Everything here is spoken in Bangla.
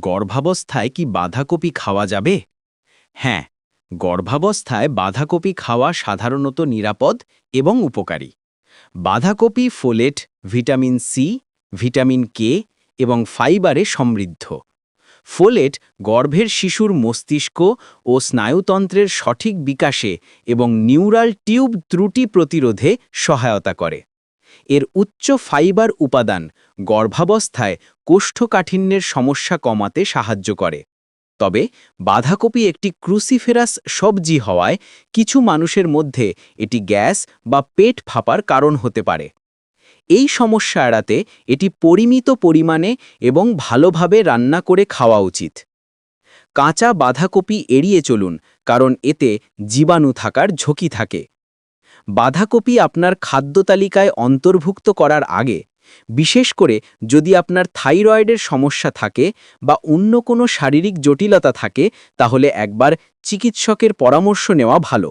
গর্ভাবস্থায় কি বাঁধাকপি খাওয়া যাবে? হ্যাঁ গর্ভাবস্থায় বাঁধাকপি খাওয়া সাধারণত নিরাপদ এবং উপকারী। বাঁধাকপি folate, vitamin C, vitamin K এবং ফাইবারে সমৃদ্ধ। ফোলেট গর্ভের শিশুর মস্তিষ্ক ও স্নায়ুতন্ত্রের সঠিক বিকাশে এবং নিউরাল টিউব ত্রুটি প্রতিরোধে সহায়তা করে। এর উচ্চ ফাইবার উপাদান গর্ভাবস্থায় কোষ্ঠকাঠিন্যের সমস্যা কমাতে সাহায্য করে। তবে বাঁধাকপি একটি ক্রুসিফেরাস সবজি হওয়ায় কিছু মানুষের মধ্যে এটি গ্যাস বা পেট ফাঁপার কারণ হতে পারে। এই সমস্যা এড়াতে এটি পরিমিত পরিমাণে এবং ভালোভাবে রান্না করে খাওয়া উচিত। কাঁচা বাঁধাকপি এড়িয়ে চলুন, কারণ এতে জীবাণু থাকার ঝুঁকি থাকে। বাঁধাকপি আপনার খাদ্য তালিকায় অন্তর্ভুক্ত করার আগে, বিশেষ করে যদি আপনার থাইরয়েডের সমস্যা থাকে বা অন্য কোনো শারীরিক জটিলতা থাকে, তাহলে একবার চিকিৎসকের পরামর্শ নেওয়া ভালো।